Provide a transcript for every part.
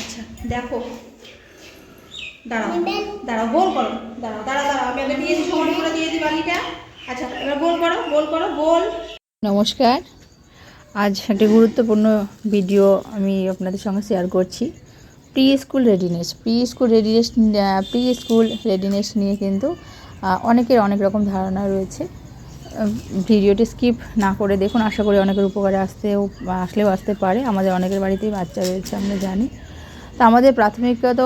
আচ্ছা দেখো। দাঁড়াও দাঁড়াও গোল করো দাঁড়াও দাঁড়াও দাঁড়াও আমি আগে সমান করে দিয়ে দিই বালিটা আচ্ছা এবার গোল করো গোল করো গোল। নমস্কার। আজ একটি গুরুত্বপূর্ণ ভিডিও আমি আপনাদের সঙ্গে শেয়ার করছি। Preschool readiness preschool readiness preschool readiness নিয়ে কিন্তু অনেকের অনেক রকম ধারণা রয়েছে। ভিডিওটি স্কিপ না করে দেখুন, আশা করি অনেকের উপকারে আসতেও, আসলেও আসতে পারে। আমাদের অনেকের বাড়িতেই বাচ্চা রয়েছে, আমরা জানি। তো আমাদের প্রাথমিকত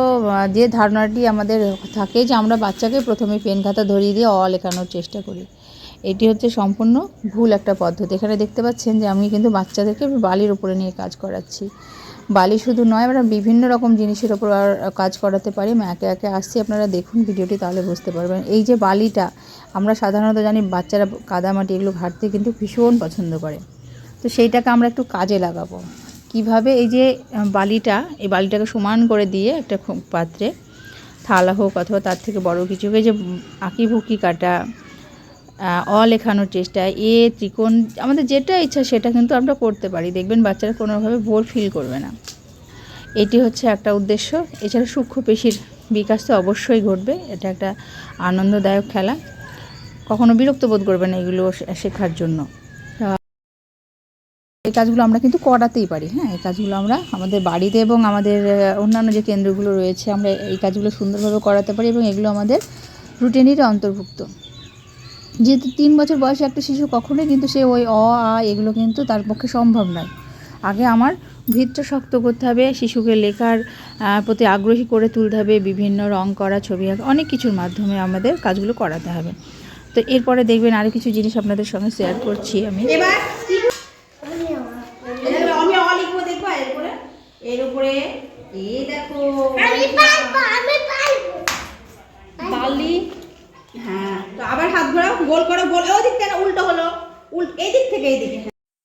যে ধারণাটি আমাদের থাকে যে আমরা বাচ্চাকে প্রথমে পেন খাতা ধরিয়ে দিয়ে অ লেখানোর চেষ্টা করি। এটি হচ্ছে সম্পূর্ণ ভুল একটা পদ্ধতি। এখানে দেখতে পাচ্ছেন যে আমি কিন্তু বাচ্চাদেরকে বালির উপরে নিয়ে কাজ করাচ্ছি। বালি শুধু নয়, আমরা বিভিন্ন রকম জিনিসের ওপর কাজ করাতে পারি। আমি একে একে আসছি, আপনারা দেখুন ভিডিওটি তাহলে বুঝতে পারবেন। এই যে বালিটা, আমরা সাধারণত জানি বাচ্চারা কাদামাটি এগুলো ঘাটতে কিন্তু ভীষণ পছন্দ করে। তো সেইটাকে আমরা একটু কাজে লাগাবো। কীভাবে এই যে বালিটা, এই বালিটাকে সমান করে দিয়ে একটা পাত্রে, থালা হোক অথবা তার থেকে বড় কিছু যে আঁকি ভুকি কাটা অ লেখানোর চেষ্টা, এ ত্রিকোণ, আমাদের যেটা ইচ্ছা সেটা কিন্তু আমরা করতে পারি। দেখবেন বাচ্চারা কোনোভাবে বোর ফিল করবে না। এটি হচ্ছে একটা উদ্দেশ্য। এছাড়া সূক্ষ্ম পেশির বিকাশ তো অবশ্যই ঘটবে। এটা একটা আনন্দদায়ক খেলা। কখনো বিরক্ত বোধ করবে না এগুলো শেখার জন্য। এই কাজগুলো আমরা কিন্তু করাতেই পারি হ্যাঁ? এই কাজগুলো আমরা আমাদের বাড়িতে এবং আমাদের অন্যান্য যে কেন্দ্রগুলো রয়েছে, আমরা এই কাজগুলো সুন্দরভাবে করাতে পারি এবং এগুলো আমাদের রুটিনেরই অন্তর্ভুক্ত। যেহেতু তিন বছর বয়সে একটা শিশু কখনোই কিন্তু সে ওই অ আ এগুলো কিন্তু তার পক্ষে সম্ভব নয়। আগে আমার ভিতটা শক্ত করতে হবে শিশুকে লেখার প্রতি আগ্রহী করে তুলতে হবে বিভিন্ন রং করা ছবি আঁকা অনেক কিছুর মাধ্যমে আমাদের কাজগুলো করাতে হবে। তো এরপরে দেখবেন আরও কিছু জিনিস আপনাদের সঙ্গে শেয়ার করছি আমি। এবার এবার আমি অ লিখব দেখবা এর উপরে এর উপরে এই দেখো। বালি। হ্যাঁ। তো আবার হাত ঘোরাও, গোল করো, গোল। ওই দিক থেকে উল্টো হলো। এই দিক থেকে, এই দিকে।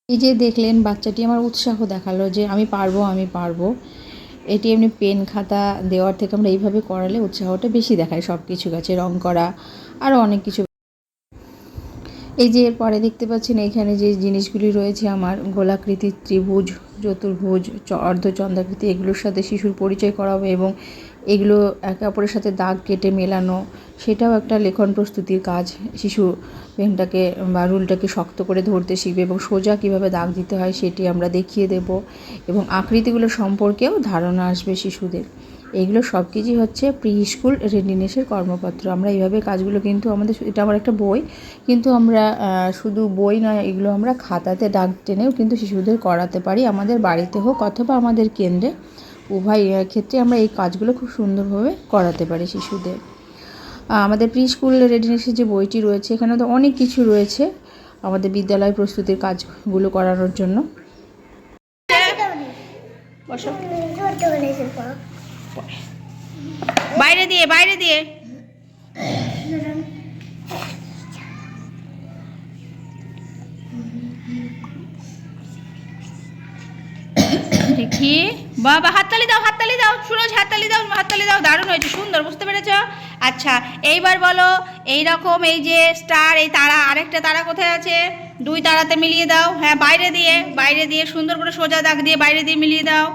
এই যে দেখলেন বাচ্চাটি, আমার উৎসাহ দেখাল যে আমি পারব আমি পারব। এটি এমনি পেন খাতা দেওয়ার থেকে আমরা এইভাবে করালে উৎসাহটা বেশি দেখায় সব কিছু গাছে, রং করা আরও অনেক কিছু। এই যে এরপরে দেখতে পাচ্ছেন এইখানে যে জিনিসগুলি রয়েছে আমার গোলাকৃতির ত্রিভুজ, চতুর্ভুজ অর্ধচন্দ্রাকৃতি, এগুলোর সাথে শিশুর পরিচয় করাবো এবং এগুলো একে অপরের সাথে দাগ কেটে মেলানো, সেটাও একটা লেখন প্রস্তুতির কাজ। শিশু পেনটাকে বা রুলটাকে শক্ত করে ধরতে শিখবে এবং সোজা কীভাবে দাগ দিতে হয় সেটি আমরা দেখিয়ে দেব এবং আকৃতিগুলো সম্পর্কেও ধারণা আসবে শিশুদের। এগুলো সব কিছুই হচ্ছে প্রি স্কুল রেডিনেসের কর্মপত্র। আমরা এইভাবে কাজগুলো কিন্তু আমাদের এটা আমার একটা বই। কিন্তু আমরা শুধু বই নয়, এগুলো আমরা খাতাতে ডাক টেনেও কিন্তু শিশুদের করাতে পারি, আমাদের বাড়িতে হোক অথবা আমাদের কেন্দ্রে। উভয় ক্ষেত্রে আমরা এই কাজগুলো খুব সুন্দরভাবে করাতে পারি শিশুদের। আমাদের প্রি স্কুল রেডিনেসের যে বইটি রয়েছে এখানে তো অনেক কিছু রয়েছে আমাদের বিদ্যালয় প্রস্তুতির কাজগুলো করানোর জন্য। বাইরে দিয়ে বাইরে দিয়ে। দেখি। বাবা, হাততালি দাও হাততালি দাও। শুনো হাততালি দাও হাততালি দাও। দারুণ হয়েছে, সুন্দর, বুঝতে পেরেছ? আচ্ছা এইবার বলো এই রকম এই যে স্টার, এই তারা, আরেকটা তারা কোথায় আছে? দুই তারাতে মিলিয়ে দাও। হ্যাঁ বাইরে দিয়ে বাইরে দিয়ে, সুন্দর করে সোজা দাগ দিয়ে বাইরে দিয়ে মিলিয়ে দাও।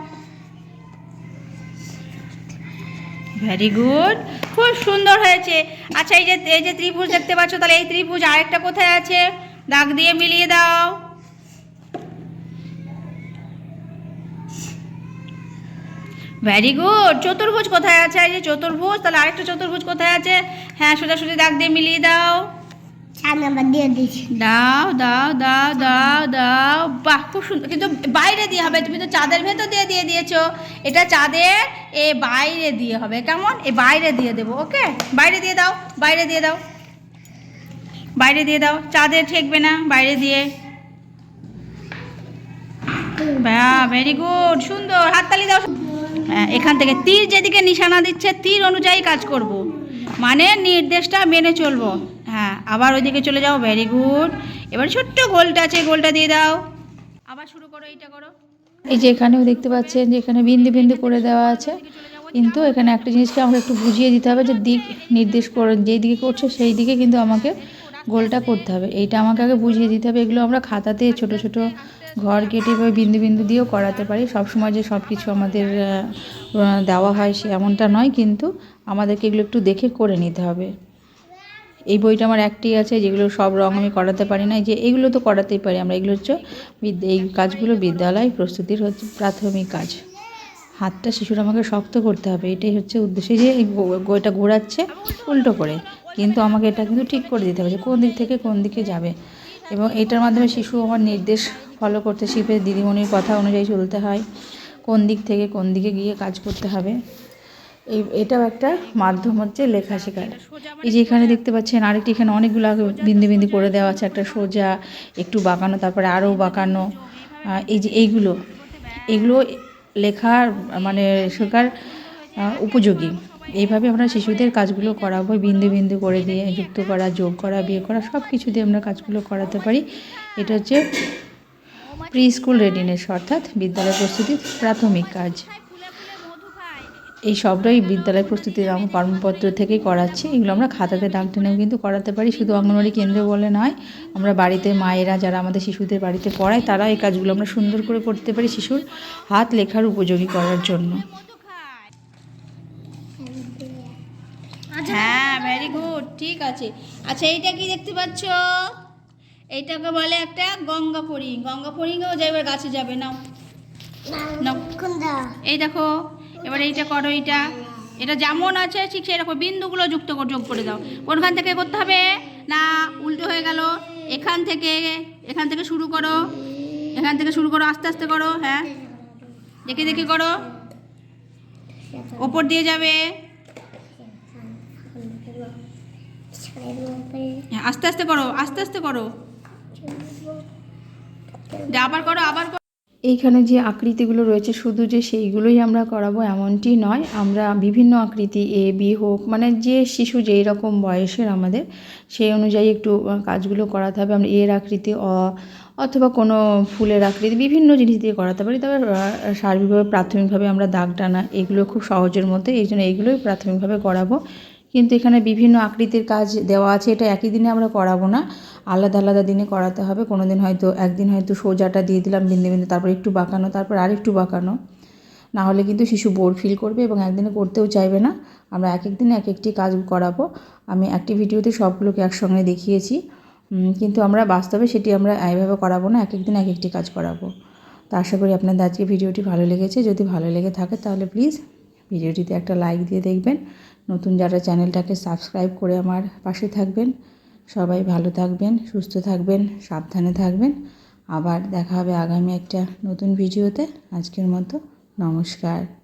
ভেরি গুড খুব সুন্দর হয়েছে। আচ্ছা এই যে এই যে ত্রিভুজ দেখতে পাচ্ছ, তাহলে এই ত্রিভুজ আরেকটা কোথায় আছে? দাগ দিয়ে মিলিয়ে দাও। ভেরি গুড চতুর্ভুজ কোথায় আছে? এই যে চতুর্ভুজ, তাহলে আরেকটা চতুর্ভুজ কোথায় আছে? হ্যাঁ সোজাসুজি দাগ দিয়ে মিলিয়ে দাও। দাও দাও দাও দাও দাও। বাহ, খুব সুন্দর। কিন্তু বাইরে দিয়ে হবে, তুমি তো চাঁদের ভেতর দিয়ে দিয়ে দিয়েছ। এটা চাঁদের, এ বাইরে দিয়ে হবে, কেমন? এ বাইরে দিয়ে দেবো, ওকে? বাইরে দিয়ে দাও, বাইরে দিয়ে দাও। বাইরে দিয়ে দাও চাঁদের ঠেকবে না, বাইরে দিয়ে। বাহ ভেরি গুড সুন্দর, হাততালি দাও। হ্যাঁ এখান থেকে তীর যেদিকে নিশানা দিচ্ছে, তীর অনুযায়ী কাজ করব। মানে নির্দেশটা মেনে চলবো। হ্যাঁ আবার ওইদিকে চলে যাও ভেরি গুড এবার ছোট্ট গোলটা আছে, গোলটা দিয়ে দাও। আবার শুরু করো, এইটা করো। এই যে এখানেও দেখতে পাচ্ছেন যে এখানে বিন্দু বিন্দু করে দেওয়া আছে। কিন্তু এখানে একটা জিনিসকে আমাকে একটু বুঝিয়ে দিতে হবে যে দিক নির্দেশ করে, যেই দিকে করছে সেই দিকে কিন্তু আমাকে গোলটা করতে হবে। এইটা আমাকে আগে বুঝিয়ে দিতে হবে। এগুলো আমরা খাতাতে ছোট ছোট ঘর কেটে এভাবে বিন্দু বিন্দু দিয়েও করাতে পারি। সবসময় যে সব কিছু আমাদের দেওয়া হয় সে এমনটা নয়, কিন্তু আমাদেরকে এগুলো একটু দেখে করে নিতে হবে। এই বইটা আমার একটি আছে, যেগুলো সব রং আমি করাতে পারি না যে এগুলো তো করাতেই পারি আমরা। এগুলো হচ্ছে এই কাজগুলো বিদ্যালয় প্রস্তুতির হচ্ছে প্রাথমিক কাজ। হাতটা শিশুর আমাকে শক্ত করতে হবে, এটাই হচ্ছে উদ্দেশ্যে যে এই গোটা ঘোরাচ্ছে উল্টো করে। কিন্তু আমাকে এটা কিন্তু ঠিক করে দিতে হবে যে কোন দিক থেকে কোন দিকে যাবে। এবং এটার মাধ্যমে শিশু আমার নির্দেশ ফলো করতে শিখবে, দিদিমণির কথা অনুযায়ী চলতে হয়, কোন দিক থেকে কোন দিকে গিয়ে কাজ করতে হবে। এই, এটাও একটা মাধ্যম হচ্ছে লেখা শেখার। এই যে এখানে দেখতে পাচ্ছেন, আরেকটি এখানে অনেকগুলো বিন্দু বিন্দু করে দেওয়া আছে, একটা সোজা, একটু বাঁকানো, তারপরে আরও বাঁকানো। এই যে এইগুলো, এগুলো লেখার মানে শেখার উপযোগী। এইভাবে আমরা শিশুদের কাজগুলো করাবো, বিন্দু বিন্দু করে দিয়ে যুক্ত করা, যোগ করা, বিয়ে করা সব কিছু দিয়ে আমরা কাজগুলো করাতে পারি। এটা হচ্ছে প্রি স্কুল রেডিনেস অর্থাৎ বিদ্যালয় প্রস্তুতির প্রাথমিক কাজ। এই সবটাই বিদ্যালয় প্রস্তুতির আমার কর্মপত্র থেকেই করাচ্ছি। এগুলো আমরা খাতাতে ডাক টেনেও কিন্তু করাতে পারি। শুধু অঙ্গনওয়াড়ি কেন্দ্রে বলে নয় আমরা বাড়িতে মায়েরা যারা আমাদের শিশুদের বাড়িতে পড়ায় তারা এই কাজগুলো আমরা সুন্দর করে করতে পারি শিশুর হাত লেখার উপযোগী করার জন্য। হ্যাঁ ভেরি গুড ঠিক আছে। আচ্ছা এইটা কি দেখতে পাচ্ছ? এইটাকে বলে একটা গঙ্গা ফড়িং গঙ্গা ফড়িংও যাবে গাছে যাবে নাও। এই দেখো। এবার এইটা করো এইটা। এটা যেমন আছে ঠিক সেরকম। বিন্দুগুলো যুক্ত কর- যোগ করে দাও। কোনখান থেকে করতে হবে? না উল্টো হয়ে গেল। এখান থেকে এখান থেকে শুরু করো। এখান থেকে শুরু করো আস্তে আস্তে করো হ্যাঁ? দেখে দেখে করো। ওপর দিয়ে যাবে। হ্যাঁ, আস্তে আস্তে করো আস্তে আস্তে করো। আবার করো আবার করো। এইখানে যে আকৃতিগুলো রয়েছে, শুধু যে সেইগুলোই আমরা করাবো এমনটি নয়। আমরা বিভিন্ন আকৃতি, এ, বি হোক মানে যে শিশু যেই রকম বয়সের আমাদের, সেই অনুযায়ী একটু কাজগুলো করাতে হবে। আমরা এর আকৃতি, অ, অথবা কোনো ফুলের আকৃতি, বিভিন্ন জিনিস দিয়ে করাতে পারি। তবে সার্বিকভাবে, প্রাথমিকভাবে আমরা দাগ টানা, এগুলো খুব সহজের মধ্যে, এই জন্য এইগুলোই প্রাথমিকভাবে করাবো। কিন্তু এখানে বিভিন্ন আকৃতির কাজ দেওয়া আছে, এটা একই দিনে আমরা করাবো না। আলাদা আলাদা দিনে করাতে হবে। কোনো দিন হয়তো, একদিন হয়তো সোজাটা দিয়ে দিলাম, বিন্দু বিন্দু, তারপর একটু বাঁকানো, তারপর আরেকটু বাঁকানো। না হলে কিন্তু শিশু বোর ফিল করবে এবং একদিনে করতেও চাইবে না। আমরা এক এক দিনে এক একটি কাজ করাবো। আমি একটি ভিডিওতে সবগুলোকে একসঙ্গে দেখিয়েছি। কিন্তু আমরা বাস্তবে সেটি আমরা এইভাবে করাবো না, এক এক দিন এক একটি কাজ করাবো। তো আশা করি আপনাদের আজকে ভিডিওটি ভালো লেগেছে। যদি ভালো লেগে থাকে তাহলে প্লিজ ভিডিওটিতে একটা লাইক দিয়ে দেখবেন। নতুন যারা চ্যানেলটাকে সাবস্ক্রাইব করে আমার পাশে থাকবেন, সবাই ভালো থাকবেন, সুস্থ থাকবেন, সাবধানে থাকবেন। আবার দেখা হবে আগামী একটা নতুন ভিডিওতে। আজকের মতো নমস্কার।